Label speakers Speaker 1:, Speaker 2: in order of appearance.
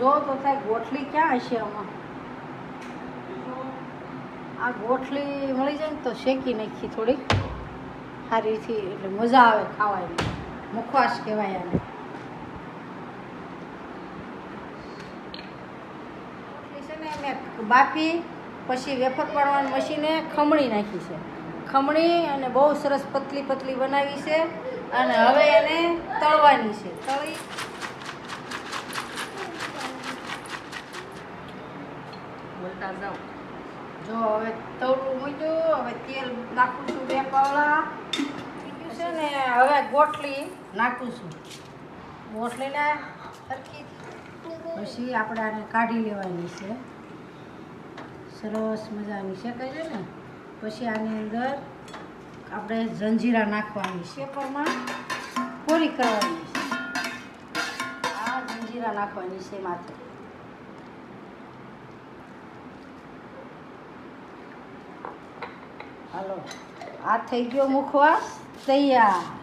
Speaker 1: જો તો થાય ગોઠલી ક્યાં હશે આમાં? આ ગોઠલી મળી જાય ને તો શેકી નાખી થોડીક. સારીથી એટલે મજા આવે ખાવાની. મુખવાસ કહેવાય આને. બાફી, પછી વેફર પાડવાની મશીને ખમણી નાખી છે. ખમણી અને બહુ સરસ પતલી પતલી બનાવી છે. અને હવે એને તળવાની છે.
Speaker 2: બોલતા
Speaker 1: જો હવે તળું મૂક્યું હવે તેલ નાખું છું બે પાવડા. છે ને હવે ગોટલી નાખું છું. ગોટલીને સરખી પછી આપણે આને કાઢી લેવાની છે. સરસ મજાની શેકાઈ છે ને? પછી આની અંદર આપણે જંજીરા નાખવાની છે પેપરમાં પૂરી કરવાની છે. આ જંજીરા નાખવાની છે માથે. હાલો. આ થઈ ગયો મુખવાસ. તૈયાર.